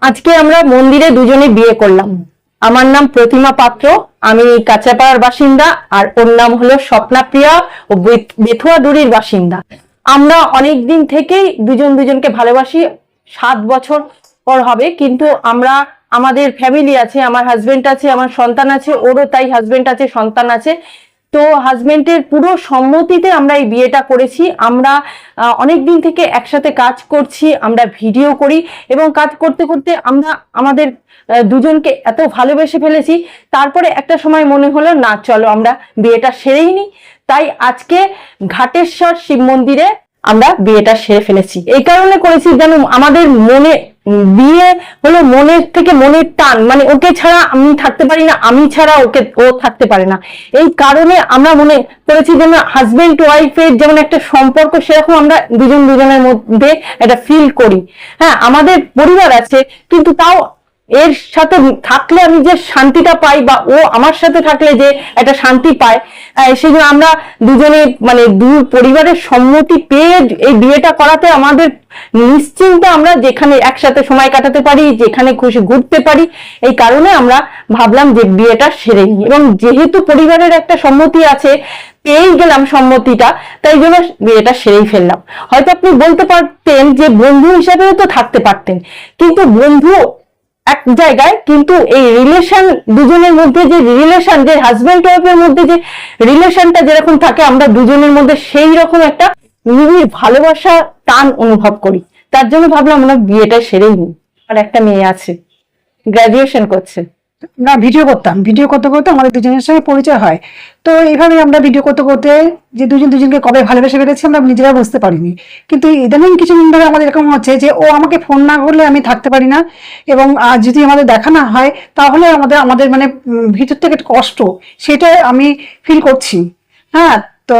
আজকে আমরা মন্দিরে দুজনে বিয়ে করলাম। আমার নাম প্রতিমা পাত্র, আমি কাঁচাপাড়ার বাসিন্দা, আর ওর নাম হলো স্বপ্নাপ্রিয়া ও বেথুয়াডুরির বাসিন্দা। আমরা অনেক দিন থেকেই দুজন দুজনকে ভালোবাসি, সাত বছর পর হবে, কিন্তু আমরা, আমাদের ফ্যামিলি আছে, আমার হাজবেন্ড আছে, আমার সন্তান আছে, ওরও তাই হাজবেন্ড আছে, সন্তান আছে। তো হাজবেন্ডের পুরো সম্মতিতে আমরা এই বিয়েটা করেছি। আমরা অনেক দিন থেকে একসাথে কাজ করছি, আমরা ভিডিও করি এবং কাজ করতে করতে আমরা আমাদের দুজনকে এত ভালোবেসে ফেলেছি। তারপরে একটা সময় মনে হলো, না, চলো আমরা বিয়েটা সেরেই নিই তাই আজকে ঘাটেশ্বর শিব মন্দিরে আমরা বিয়েটা সেরে ফেলেছি। এই কারণে করেছি যেন আমাদের মনে বিয়ে হলো মনের থেকে মনের টান। মানে ওকে ছাড়া আমি থাকতে পারি না, আমি ছাড়া ওকে, ও থাকতে পারে না। এই কারণে আমরা মনে করেছি যেন হাজবেন্ড ওয়াইফের যেমন একটা সম্পর্ক, সেরকম আমরা দুজন দুজনের মধ্যে একটা ফিল করি। হ্যাঁ আমাদের পরিবার আছে, কিন্তু তাও এর সাথে থাকলে আমি যে শান্তিটা পাই বা ও আমার সাথে থাকলে যে একটা শান্তি পায় আহ, সেজন্য আমরা দুজনে মানে দু পরিবারের সম্মতি পেয়ে এই বিয়েটা করাতে আমাদের নিশ্চিন্তে আমরা যেখানে একসাথে সময় কাটাতে পারি যেখানে খুশি ঘুরতে পারি এই কারণে আমরা ভাবলাম যে বিয়েটা সেরে নিই। এবং যেহেতু পরিবারের একটা সম্মতি আছে পেয়েই গেলাম সম্মতিটা তাই জন্য বিয়েটা সেরেই ফেললাম। হয়তো আপনি বলতে পারতেন যে বন্ধু হিসাবেও তো থাকতে পারতেন কিন্তু বন্ধু এক জায়গায়, কিন্তু এই রিলেশন দুজনের মধ্যে যে রিলেশন যে হাজবেন্ড ওয়াইফের মধ্যে যে রিলেশনটা যেরকম থাকে, আমরা দুজনের মধ্যে সেই রকম একটা নিবিড় ভালোবাসা টান অনুভব করি। তার জন্য ভাবলাম আমরা বিয়েটা সেরেই নিই। আর একটা মেয়ে আছে গ্রাজুয়েশন করছে। আমরা ভিডিও করতাম। ভিডিও করতে করতে আমাদের দুজনের সঙ্গে পরিচয় হয়। তো এইভাবে আমরা ভিডিও করতে করতে যে দুজন দুজনকে কবে ভালোবেসে ফেলেছি আমরা নিজেরা বুঝতে পারিনি। কিন্তু ইদানিং কিছুদিন ধরে আমাদের এরকম হচ্ছে যে ও আমাকে ফোন না করলে আমি থাকতে পারি না এবং আহ, যদি আমাদের দেখা না হয় তাহলে আমাদের আমাদের মানে ভিতর থেকে একটা কষ্ট সেটা আমি ফিল করছি। হ্যাঁ তো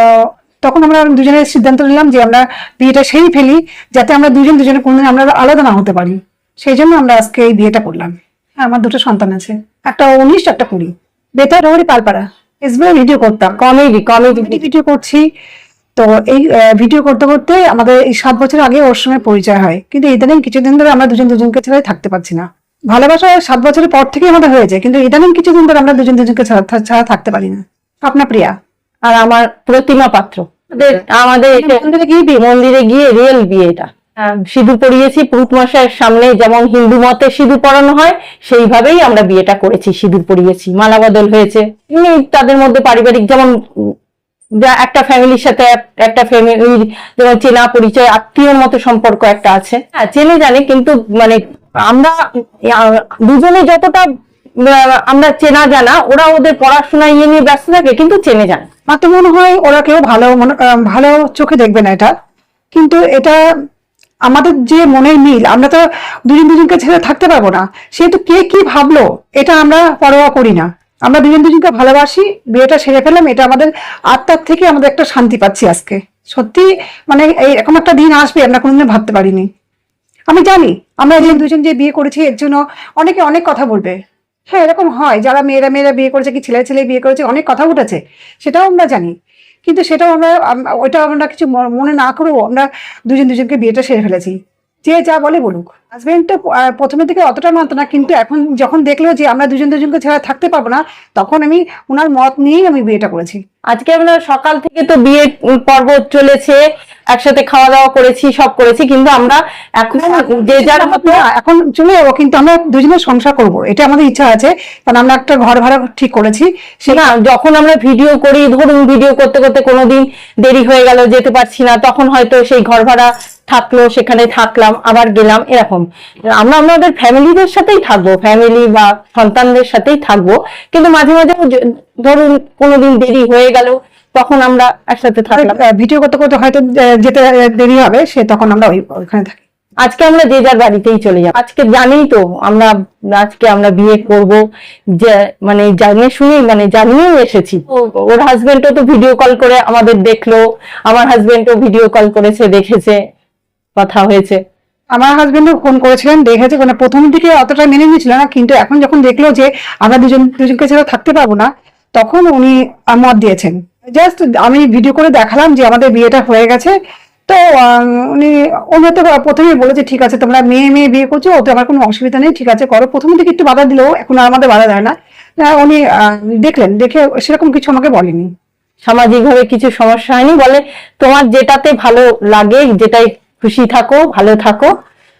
তখন আমরা দুজনের সিদ্ধান্ত নিলাম যে আমরা বিয়েটা সেই ফেলি যাতে আমরা দুজন দুজনে কোনোদিন আমরা আলাদা না হতে পারি। সেই জন্য আমরা আজকে এই বিয়েটা করলাম। হ্যাঁ, আমার দুটো সন্তান আছে। একটা উনিশ একটা কুড়ি। বেতার রহরি পালপাড়া। এসবিআই ভিডিও করতাম। কমেডি কমেডি ভিডিও করছি। তো এই ভিডিও করতে করতে আমাদের এই সাত বছর আগে ওর সঙ্গে পরিচয় হয়। কিন্তু ইদানিং কিছুদিন ধরে আমরা দুজন দুজনকে ছাড়াই থাকতে পারছি না। ভালোবাসা সাত বছরের পর থেকেই আমাদের হয়েছে কিন্তু ইদানিং কিছুদিন ধরে আমরা দুজন দুজনকে ছাড়া থাকতে পারি না। আপনার প্রিয়া আর আমার প্রতিমা পাত্র। আমাদের আমাদের মন্দিরে গিয়ে বিয়ে। মন্দিরে গিয়ে রিয়েল বিয়ে এটা সিঁদুর পরিয়েছি, পুরুত মশাইয়ের সামনে যেমন হিন্দু মতে সিঁদুর পরানো হয়, সেইভাবেই আমরা বিয়েটা করেছি, সিঁদুর পরিয়েছি, মালা বদল হয়েছে। তাদের মধ্যে পারিবারিক যেমন একটা ফ্যামিলির সাথে একটা ফ্যামিলির যেমন চেনা পরিচয়, আত্মীয়র মতো সম্পর্ক একটা আছে। হ্যাঁ চেনে জানে, কিন্তু মানে আমরা দুজনে যতটা আমরা চেনা জানা, ওরা ওদের পড়াশোনা ইয়ে নিয়ে ব্যস্ত থাকে, কিন্তু চেনে জানে। তো মনে হয় ওরা কেউ ভালো মনে- ভালো চোখে দেখবে না এটা। কিন্তু এটা আমাদের যে মনের মিল, আমরা তো দুজন দুজনকে ছেড়ে থাকতে পারব না। সেহেতু কে কি ভাবলো, এটা আমরা পরোয়া করি না। আমরা দুজন দুজনকে ভালোবাসি, বিয়েটা সেরে ফেললাম, এটা আমাদের আত্মার থেকে আমাদের একটা শান্তি পাচ্ছি আজকে। সত্যি মানে এই এরকম একটা দিন আসবে, আমরা কোনোদিন ভাবতে পারিনি। আমি জানি, আমরা যে দুজন যে বিয়ে করেছি, এর জন্য অনেকে অনেক কথা বলবে। হ্যাঁ এরকম হয়, যারা মেয়েরা মেয়েরা বিয়ে করেছে, কি ছেলে ছেলে বিয়ে করেছে, অনেক কথা উঠেছে। সেটাও আমরা জানি। কিন্তু সেটাও আমরা, আম- ওইটা আমরা কিছু মনে না করেও আমরা দুজন দুজনকে বিয়েটা সেরে ফেলেছি। যে যা বলে বলুক। হাজবেন্ড তো আহ, প্রথমে থেকে অতটা মানতো না কিন্তু এখন যখন দেখল যে আমরা দুজন দুজনকে ছাড়া থাকতে পারব না তখন আমি ওনার মত নিয়েই আমি বিয়েটা করেছি। আজকে আমরা সকাল থেকে তো বিয়ে পর্ব চলেছে একসাথে খাওয়া দাওয়া করেছি সব করেছি কিন্তু আমরা এখন যে যার মতো এখন চলে যাব কিন্তু আমরা দুজনে সংসার করব এটা আমাদের ইচ্ছা আছে কারণ আমরা একটা ঘর ভাড়া ঠিক করেছি সে না যখন আমরা ভিডিও করি ধরুন ভিডিও করতে করতে কোনোদিন দেরি হয়ে গেল যেতে পারছি না তখন হয়তো সেই ঘর ভাড়া থাকল সেখানে থাকলাম আবার গেলাম এরকম। আমরা আমাদের ফ্যামিলিদের সাথেই থাকব ফ্যামিলি বা সন্তানদের সাথেই থাকব। কিন্তু মাঝে মাঝে ধরুন কোনোদিন দেরি হয়ে গেল তখন আমরা একসাথে থাকলাম। ভিডিও করতে করতে হয়তো যেতে দেরি হবে সে তখন আমরা ওই ওইখানে থাকি। আজকে আমরা যে যার বাড়িতেই চলে যাব। আজকে জানেই তো আমরা আজকে আমরা বিয়ে করব যে মানে জানিয়ে শুনে মানে জানিয়েও এসেছি। ওর হাজবেন্ডও তো ভিডিও কল করে আমাদের দেখল আমার হাজবেন্ডও ভিডিও কল করেছে দেখেছে। কথা হয়েছে। আমার হাজবেন্ডও ফোন করেছিলেন, দেখেছে মানে প্রথম দিকে অতটা মেনে নিয়েছিল না, কিন্তু এখন যখন দেখল যে আমরা দুজন, দুজনকে ছাড়া থাকতে পারব না, তখন উনি মত দিয়েছেন। জাস্ট আমি ভিডিও করে দেখালাম যে আমাদের বিয়েটা হয়ে গেছে। তো উনি উনি তো প্রথমেই বলেছে, ঠিক আছে, তোমরা মেয়ে মেয়ে বিয়ে করছ, ওতে আমার কোনো অসুবিধা নেই, ঠিক আছে, করো। প্রথম দিকে একটু বাধা দিলেও এখন আর আমাদের বাধা দেয় না। উনি দেখলেন, দেখে সেরকম কিছু আমাকে বলেনি। সামাজিকভাবে কিছু সমস্যা হয়নি? বলে, তোমার যেটাতে ভালো লাগে, যেটাই খুশি থাকো ভালো থাকো।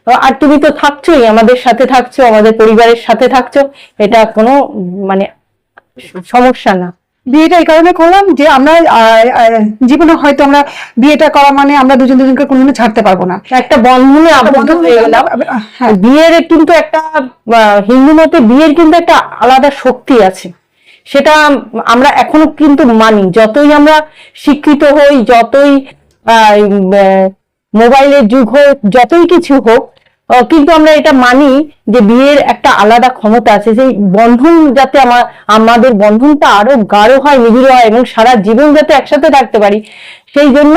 আর তুমি তো থাকছোই আমাদের সাথে থাকছো আমাদের পরিবারের সাথে থাকছো এটা কোনো মানে সমস্যা না। বিয়েটা এই কারণে করলাম যে আমরা জীবনে হয়তো আমরা বিয়েটা করা মানে আমরা দুজন দুজনকে কোনোদিনও ছাড়তে পারব না। একটা বন্ধনে আবদ্ধ হয়ে গেলাম। হ্যাঁ। বিয়ের কিন্তু একটা হিন্দু মতে বিয়ের কিন্তু একটা আলাদা শক্তি আছে। সেটা আমরা এখনও কিন্তু মানি। যতই আমরা শিক্ষিত হই যতই আহ, মোবাইলের যুগ হোক, যতই কিছু হোক কিন্তু আমরা এটা মানি যে বিয়ের একটা আলাদা ক্ষমতা আছে। সেই বন্ধন যাতে আমার আমাদের বন্ধনটা আরও গাঢ় হয়, নিবিড় হয় এবং সারা জীবন যাতে একসাথে থাকতে পারি, সেই জন্য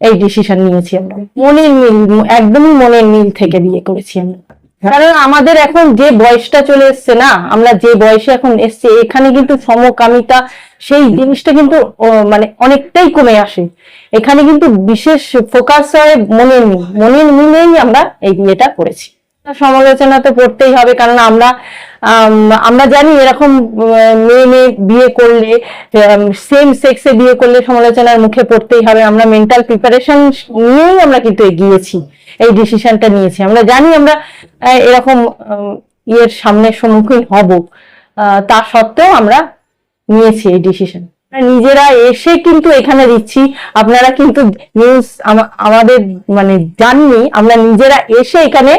এই ডিসিশন নিয়েছি আমরা। মনের মিল, একদমই মনের মিল থেকে বিয়ে করেছি আমরা। কারণ আমাদের এখন যে বয়সটা চলে এসছে না, আমরা যে বয়সে এখন এসছে, এখানে কিন্তু সমকামিতা, সেই জিনিসটা কিন্তু মানে অনেকটাই কমে আসে। এখানে কিন্তু বিশেষ ফোকাস হয় মনের মনের মিলেই আমরা এই বিয়েটা করেছি। সমালোচনা তো করতেই হবে কারণ আমরা আম, আমরা জানি এরকম মেয়ে মেয়ে বিয়ে করলে সেম সেক্সে বিয়ে করলে সমালোচনার মুখে পড়তেই হবে। আমরা মেন্টাল প্রিপারেশন নিয়েই আমরা কিন্তু এগিয়েছি এই ডিসিশনটা নিয়েছি। আমরা জানি আমরা এরকম ইয়ের সামনে সম্মুখীন হব তা সত্ত্বেও আমরা নিয়েছি এই ডিসিশন নিজেরা এসে কিন্তু এখানে দিচ্ছি। আপনারা কিন্তু নিউজ আমাদের মানে জাননি আমরা নিজেরা এসে এখানে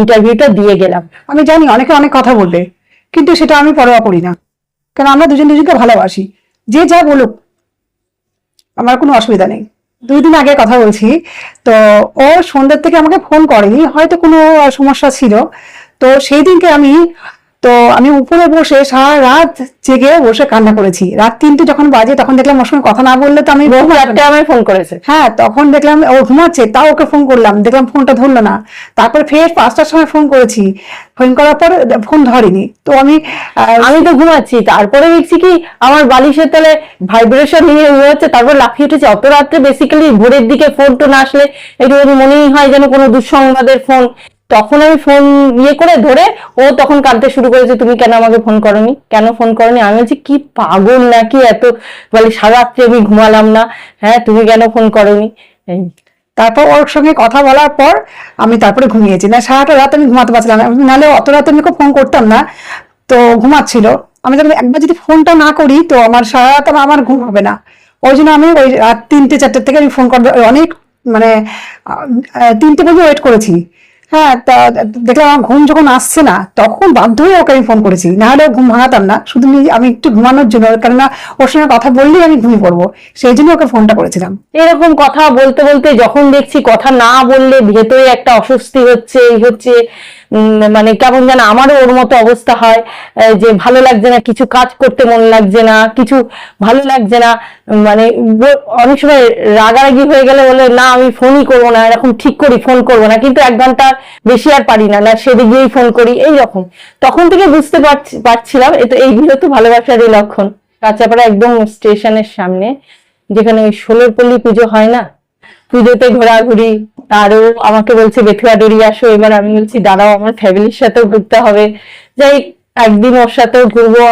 ইন্টারভিউটা দিয়ে গেলাম। আমি জানি অনেকে অনেক কথা বলবে, কিন্তু সেটা আমি পরোয়া করি না। কারণ আমরা দুজন দুজনকে ভালোবাসি। যে যা বলুক, আমার কোনো অসুবিধা নেই। দুই দিন আগে কথা বলছি, তো ও সন্ধ্যার থেকে আমাকে ফোন করেনি, হয়তো কোনো সমস্যা ছিল। তো সেই দিনকে আমি তো আমি উপরে বসে সারা রাত জেগে বসে কান্না করেছি। রাত তিনটে যখন বাজে তখন দেখলাম ওর সঙ্গে কথা না বললে তো আমি আমায় ফোন করেছে। হ্যাঁ তখন দেখলাম ও ঘুমাচ্ছে তাও ওকে ফোন করলাম। দেখলাম ফোনটা ধরলো না। তারপর ফের পাঁচটার সময় ফোন করেছি। ফোন করার পর ফোন ধরেনি। তো আমি আমি তো ঘুমাচ্ছি তারপরে দেখছি কি আমার বালিশের তলে ভাইব্রেশন নিয়ে হচ্ছে তারপর লাফিয়ে উঠেছে। অত রাত্রে বেসিক্যালি ভোরের দিকে ফোন টোন আসলে একটু মনেই হয় যেন কোনো দুঃসংবাদের ফোন তখন আমি ফোন ইয়ে করে ধরে ও তখন কাঁদতে শুরু করেছে তুমি কেন আমাকে ফোন করনি? কেন ফোন করনি? আমি বলছি, কি পাগল নাকি এত? বলে, সারা রাত্রে আমি ঘুমালাম না। হ্যাঁ তুমি কেন ফোন করনি? তারপর ওর সঙ্গে কথা বলার পর আমি তারপরে ঘুমিয়েছি। না, সারাটা রাত আমি ঘুমাতে পারছিলাম নাহলে অত রাতে আমি ওকে ফোন করতাম না। তো ঘুমাচ্ছিল। আমি যখন একবার যদি ফোনটা না করি, তো আমার সারা রাত আমার- ঘুম হবে না। ওই জন্য আমি ওই রাত তিনটে, চারটের থেকে আমি ফোন করতে অনেক মানে তিনটে পর্যন্ত ওয়েট করেছি। হ্যাঁ তা দেখলাম আমার ঘুম যখন আসছে না, তখন বাধ্য হয়ে ওকে আমি ফোন করেছি। না হলে ঘুম ভাঙাতাম না, শুধু আমি একটু ঘুমানোর জন্য, কেননা ওর সঙ্গে কথা বললেই আমি ঘুমিয়ে পড়ব। সেই জন্য ওকে ফোনটা করেছিলাম। এরকম কথা বলতে বলতে যখন দেখছি, কথা না বললে ভেতরে একটা অস্বস্তি হচ্ছে, এই হচ্ছে। মানে কেমন যেন আমারও ওর মতো অবস্থা হয় যে ভালো লাগছে না, কিছু কাজ করতে মন লাগছে না, কিছু ভালো লাগছে না মানে অনেক সময় রাগারাগি হয়ে গেলে বলে, না, আমি ফোনই করব না, এরকম ঠিক করি, ফোন করব না। কিন্তু এক ঘণ্টা বেশি আর পারি না না সেদিকে গিয়েই ফোন করি, এই রকম। তখন থেকে বুঝতে পারছি, পারছিলাম, এ তো এইগুলো তো ভালোবাসারই লক্ষণ কাঁচাপাড়া একদম স্টেশনের সামনে, যেখানে ওই ষোলোর পল্লী পুজো হয় না? পুজোতে ঘোরাঘুরি আরও আমাকে বলছে বেথুয়া ডেরি আসো। এবার আমি বলছি দাঁড়াও আমার ফ্যামিলির সাথেও ঘুরতে হবে। যাই একদিন ওর সাথেও ঘুরবো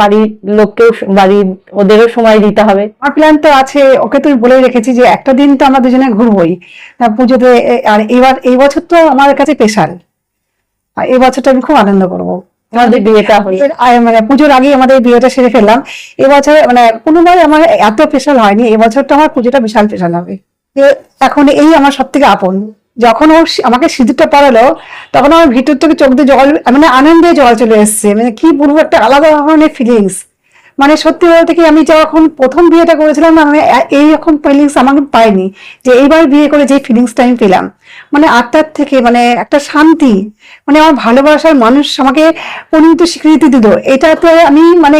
বাড়ির লোককেও বাড়ির ওদেরও সময় দিতে হবে। আমার প্ল্যান তো আছে ওকে তো বলে রেখেছি যে একটা দিন তো আমরা দুজনে ঘুরবোই। পুজোতে আর এবার এই বছর তো আমার কাছে স্পেশাল আর এই বছরটা আমি খুব আনন্দ করব। আমাদের বিয়েটা হলো মানে পুজোর আগে আমাদের বিয়েটা সেরে ফেললাম। এবছর মানে কোনোবার আমার এত স্পেশাল হয়নি এবছরটা আমার পুজোটা বিশাল স্পেশাল হবে। এ এখন এই আমার সব থেকে আপন। যখন ও আমাকে সিঁদুরটা পরালো, তখন আমার ভিতর থেকে চোখ দিয়ে জল মানে আনন্দে জল চলে এসছে। মানে কি বলব, একটা আলাদা ধরনের ফিলিংস মানে সত্যি বলতে কি, আমি যখন প্রথম বিয়েটা করেছিলাম না, আমি এইরকম ফিলিংস আমাকে পাইনি যে এইবার বিয়ে করে যে ফিলিংসটা আমি পেলাম। মানে আত্মার থেকে মানে একটা শান্তি মানে আমার ভালোবাসার মানুষ আমাকে পরিণত স্বীকৃতি দিল। এটাতে আমি মানে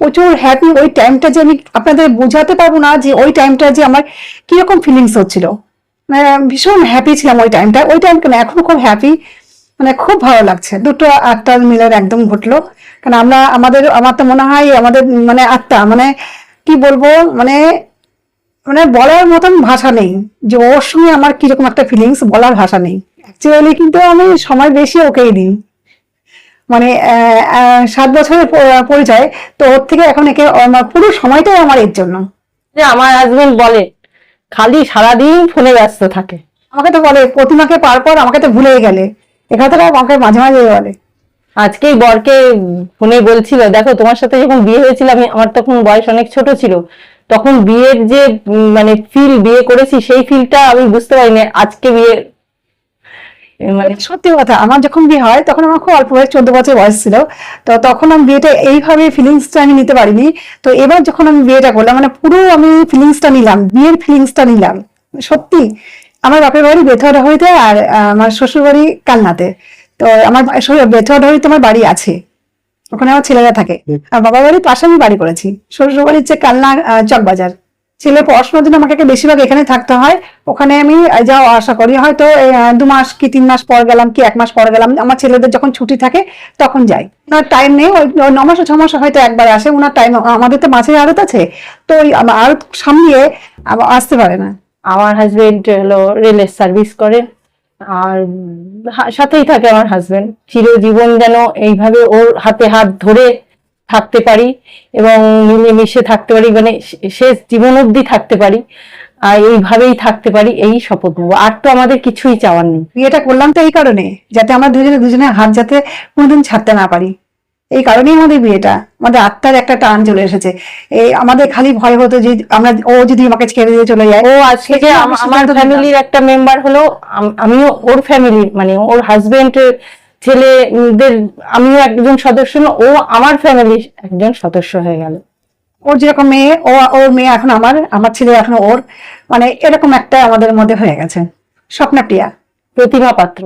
প্রচুর হ্যাপি ওই টাইমটা যে আমি আপনাদের বোঝাতে পারব না যে ওই টাইমটা যে আমার কীরকম ফিলিংস হচ্ছিল। মানে ভীষণ হ্যাপি ছিলাম ওই টাইমটা ওই টাইম কেন এখনও খুব হ্যাপি মানে খুব ভালো লাগছে। দুটো আত্মার মিলের একদম ঘটলো। কারণ আমরা, আমাদের, আমার তো মনে হয় আমাদের মানে আত্মা মানে কি বলব মানে মানে বলার মতন ভাষা নেই। যে ওর সঙ্গে আমার কীরকম একটা ফিলিংস বলার ভাষা নেই। অ্যাকচুয়ালি কিন্তু আমি সময় বেশি ওকেই দিই। মানে সাত বছরের পরিচয় তো ওর থেকে এখন একে পুরো সময়টাই আমার এর জন্য। যে আমার হাজবেন্ড বলে খালি সারাদিন ফোনে ব্যস্ত থাকে। আমাকে তো বলে প্রতিমাকে পার পর আমাকে তো ভুলেই গেলে। এ কথাটা আমাকে মাঝে মাঝে বলে। আজকেই বরকে ফোনে বলছিল দেখো তোমার সাথে যখন বিয়ে হয়েছিল আমি আমার তখন বয়স অনেক ছোট ছিল। তখন বিয়ের যে মানে ফিল বিয়ে করেছি সেই ফিলটা আমি বুঝতে পারিনি। আজকে বিয়ে মানে সত্যি কথা আমার যখন বিয়ে হয় তখন আমার খুব অল্প বয়স চোদ্দ বছর বয়স ছিল। তো তখন আমি বিয়েটা এইভাবে ফিলিংসটা আমি নিতে পারিনি। তো এবার যখন আমি বিয়েটা করলাম মানে পুরো আমি ফিলিংসটা নিলাম বিয়ের ফিলিংসটা নিলাম সত্যি। আমার বাপের বাড়ি বেথুয়া হইতে আর আমার শ্বশুর বাড়ি কালনাতে। তো আমার বেথুয়া হইতে আমার বাড়ি আছে। ওখানে আমার ছেলেরা থাকে। আর বাবার বাড়ির পাশে আমি বাড়ি করেছি। শ্বশুর বাড়ির যে কালনা চকবাজার। ছেলে পড়াশোনার জন্য আমাকে বেশিরভাগ এখানে থাকতে হয়। ওখানে আমি যাও আশা করি। হয়তো দু মাস কি তিন মাস পর গেলাম, কি এক মাস পর গেলাম। আমার ছেলেদের যখন ছুটি থাকে, তখন যাই। ওনার টাইম নেই, ওই ন মাসে ছ মাসে হয়তো একবার আসে, ওনার টাইম আমাদের তো মাছের আড়ত আছে। তো ওই আড়ত সামলিয়ে আসতে পারে না। আমার হাজবেন্ড হলো রেলের সার্ভিস করে। আর সাথেই থাকে আমার হাজবেন্ড চিরজীবন যেন এইভাবে ওর হাতে হাত ধরে থাকতে পারি এবং মিলেমিশে থাকতে পারি মানে শেষ জীবন অবধি থাকতে পারি আর এইভাবেই থাকতে পারি এই শপথ নেব। আর তো আমাদের কিছুই চাওয়ার নেই। বিয়েটা করলাম তো এই কারণে যাতে আমরা দুজনে দুজনের হাত যাতে কোনোদিন ছাড়তে না পারি। এই কারণেই আমাদের বিয়েটা আমাদের আত্মার একটা টান চলে এসেছে। এই আমাদের খালি ভয় হতো যে আমরা ও যদি আমাকে ছেড়ে দিয়ে চলে যায়। ও আজকে আমি আমার ফ্যামিলির একটা মেম্বার হলো আমিও ওর ফ্যামিলি মানে ওর হাজবেন্ড ছেলেদের আমিও একজন সদস্য ও আমার ফ্যামিলির একজন সদস্য হয়ে গেল। ওর যেরকম মেয়ে ও ওর মেয়ে এখন আমার আমার ছেলে এখন ওর মানে এরকম একটা আমাদের মধ্যে হয়ে গেছে। স্বপ্ন প্রিয়া। প্রতিভা পাত্র।